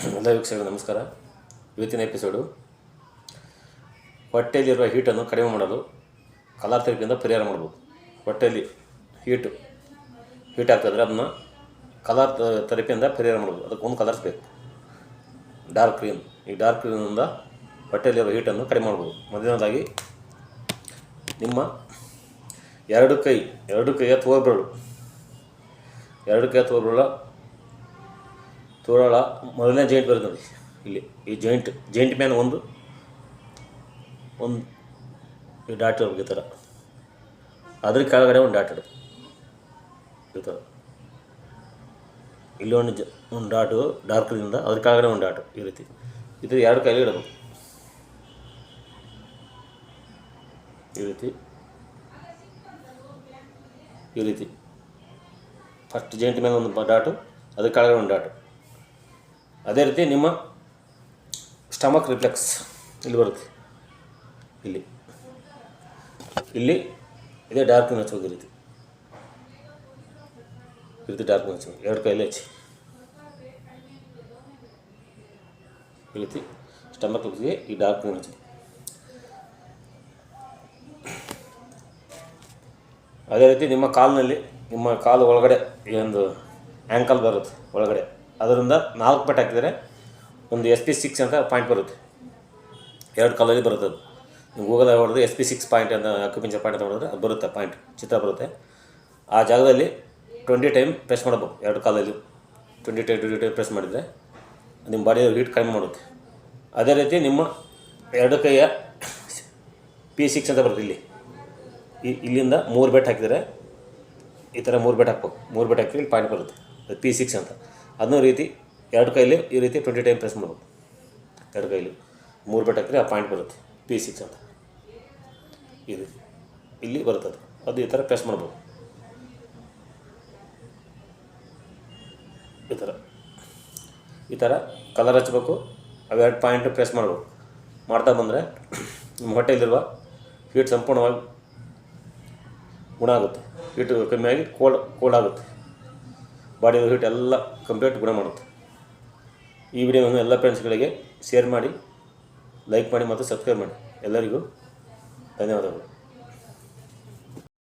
ಎಲ್ಲ ವೀಕ್ಷಕರು ನಮಸ್ಕಾರ. ಇವತ್ತಿನ ಎಪಿಸೋಡು ಹೊಟ್ಟೆಯಲ್ಲಿರುವ ಹೀಟನ್ನು ಕಡಿಮೆ ಮಾಡಲು ಕಲರ್ ಥೆರಪಿಯಿಂದ ಪರಿಹಾರ ಮಾಡ್ಬೋದು. ಹೊಟ್ಟೆಯಲ್ಲಿ ಹೀಟು ಹೀಟ್ ಆಗ್ತದ್ರೆ ಅದನ್ನು ಕಲರ್ ಥೆರಪಿಯಿಂದ ಪರಿಹಾರ ಮಾಡ್ಬೋದು. ಅದಕ್ಕೆ ಒಂದು ಕಲರ್ಸ್ ಬೇಕು. ಡಾರ್ಕ್ ಕ್ರೀಮ್ ಈ ಡಾರ್ಕ್ ಕ್ರೀಮಿಂದ ಹೊಟ್ಟೆಯಲ್ಲಿರುವ ಹೀಟನ್ನು ಕಡಿಮೆ ಮಾಡ್ಬೋದು. ಮೊದಲನೇದಾಗಿ ನಿಮ್ಮ ಎರಡು ಕೈ, ಎರಡು ಕೈಯ ತೋರ್ಬೆರಳು. ಎರಡು ಕೈಯ ತೋರ್ಬೆರಳ ತೋರಳ ಮೊದಲನೇ ಜಾಯಿಂಟ್ ಬರುತ್ತೆ ನೋಡಿ. ಇಲ್ಲಿ, ಈ ಜಾಯಿಂಟ್ ಜಾಯಿಂಟ್ ಮ್ಯಾನ್ ಒಂದು ಒಂದು, ಈ ಡಾಟ್ ಇರ್ಬೇಕು ಈ ಥರ ಅದ್ರ ಕೆಳಗಡೆ ಒಂದು ಡಾಟ್ ಇಡು ಈ ಥರ ಇಲ್ಲಿ ಒಂದು ಜ, ಒಂದು ಡಾಟು ಡಾರ್ಕ್ದಿಂದ ಅದ್ರ ಕೆಳಗಡೆ ಒಂದು ಡಾಟು ಈ ರೀತಿ. ಇದು ಎರಡು ಕೈಲಿ ಇಡಬೇಕು ಈ ರೀತಿ. ಈ ರೀತಿ. ಫಸ್ಟ್ ಜಾಯಿಂಟ್ ಮೇಲೆ ಒಂದು ಡಾಟು ಅದ್ರ ಕೆಳಗಡೆ ಒಂದು ಡಾಟು ಅದೇ ರೀತಿ ನಿಮ್ಮ ಸ್ಟಮಕ್ ರಿಫ್ಲೆಕ್ಸ್ ಇಲ್ಲಿ ಬರುತ್ತೆ. ಇಲ್ಲಿ. ಇಲ್ಲಿ ಇದೇ ಡಾರ್ಕ್ ಹಚ್ಚೋದು ರೀತಿ. ರೀತಿ ಡಾರ್ಕ್ ಹಚ್ಚೋದು ಎರಡು ಕೈಲಿ ಹಚ್ಚಿ. ಈ ರೀತಿ ಸ್ಟಮಕ್ ರಿಫ್ಲೆಕ್ಸ್ಗೆ ಈ ಡಾರ್ಕ್ ಹಚ್ಚಿ. ಅದೇ ರೀತಿ ನಿಮ್ಮ ಕಾಲಿನಲ್ಲಿ, ನಿಮ್ಮ ಕಾಲು ಒಳಗಡೆ ಈ ಒಂದು ಆ್ಯಂಕಲ್ ಬರುತ್ತೆ, ಒಳಗಡೆ. ಅದರಿಂದ ನಾಲ್ಕು ಬೆಟ್ ಹಾಕಿದರೆ ಒಂದು ಎಸ್ ಪಿ ಸಿಕ್ಸ್ ಅಂತ ಪಾಯಿಂಟ್ ಬರುತ್ತೆ. ಎರಡು ಕಾಲಲ್ಲಿ ಬರುತ್ತೆ ಅದು. ನೀವು ಗೂಗಲ್ ಹೊಡೆದು ಎಸ್ ಪಿ ಸಿಕ್ಸ್ ಪಾಯಿಂಟ್ ಅಂತ ಅಕ್ಯುಪೆಂಚರ್ ಪಾಯಿಂಟ್ ಅಂತ ಹೊಡೆದ್ರೆ ಅದು ಬರುತ್ತೆ, ಪಾಯಿಂಟ್, ಚಿತ್ರ ಬರುತ್ತೆ. ಆ ಜಾಗದಲ್ಲಿ ಟ್ವೆಂಟಿ ಟೈಮ್ ಪ್ರೆಸ್ ಮಾಡಬೇಕು, ಎರಡು ಕಾಲಲ್ಲಿ. Twenty time twenty time press ಮಾಡಿದರೆ ನಿಮ್ಮ ಬಾಡಿ ಹೀಟ್ ಕಡಿಮೆ ಮಾಡುತ್ತೆ. ಅದೇ ರೀತಿ ನಿಮ್ಮ ಎರಡು ಕೈಯ ಪಿ ಸಿಕ್ಸ್ ಅಂತ ಬರುತ್ತೆ ಇಲ್ಲಿ. ಇಲ್ಲಿಂದ ಮೂರು ಬೆಟ್ ಹಾಕಿದರೆ ಈ ಥರ ಮೂರು ಬೆಟ್ ಹಾಕ್ಬೇಕು. ಮೂರು ಬೆಟ್ ಹಾಕಿದ್ರೆ ಇಲ್ಲಿ ಪಾಯಿಂಟ್ ಬರುತ್ತೆ. ಅದು ಪಿ ಸಿಕ್ಸ್ ಅಂತ. ಅದನ್ನೂ ರೀತಿ ಎರಡು ಕೈಲಿ ಈ ರೀತಿ ಟ್ವೆಂಟಿ ಟೈಮ್ ಪ್ರೆಸ್ ಮಾಡಬೇಕು. ಎರಡು ಕೈಲಿ. ಮೂರು ಬೆಟ್ ಹಾಕಿದ್ರೆ ಆ ಪಾಯಿಂಟ್ ಬರುತ್ತೆ ಪಿ ಸಿಕ್ಸ್ ಅಂತ. ಇದು ಇಲ್ಲಿ ಬರುತ್ತೆ ಅದು. ಈ ಥರ ಪ್ರೆಸ್ ಮಾಡ್ಬೋದು. ಈ ಥರ. ಈ ಥರ ಕಲರ್ ಹಚ್ಬೇಕು ಅವೆರಡು ಪಾಯಿಂಟ್ ಪ್ರೆಸ್ ಮಾಡಬೇಕು. ಮಾಡ್ತಾ ಬಂದರೆ ನಿಮ್ಮ ಹೊಟ್ಟೆಯಲ್ಲಿರುವ ಹೀಟ್ ಸಂಪೂರ್ಣವಾಗಿ ಗುಣ ಆಗುತ್ತೆ. ಹೀಟು ಕಮ್ಮಿಯಾಗಿ ಕೋಲ್ಡ್ ಕೋಲ್ಡ್ ಆಗುತ್ತೆ. ಬಾಡಿ ಹೀಟ್ ಎಲ್ಲ ಕಂಪ್ಲೀಟ್ ಗುಣ ಮಾಡುತ್ತೆ. ಈ ವಿಡಿಯೋವನ್ನು ಎಲ್ಲ ಫ್ರೆಂಡ್ಸ್ಗಳಿಗೆ ಶೇರ್ ಮಾಡಿ ಲೈಕ್ ಮಾಡಿ ಮತ್ತು ಸಬ್ಸ್ಕ್ರೈಬ್ ಮಾಡಿ. ಎಲ್ಲರಿಗೂ ಧನ್ಯವಾದಗಳು.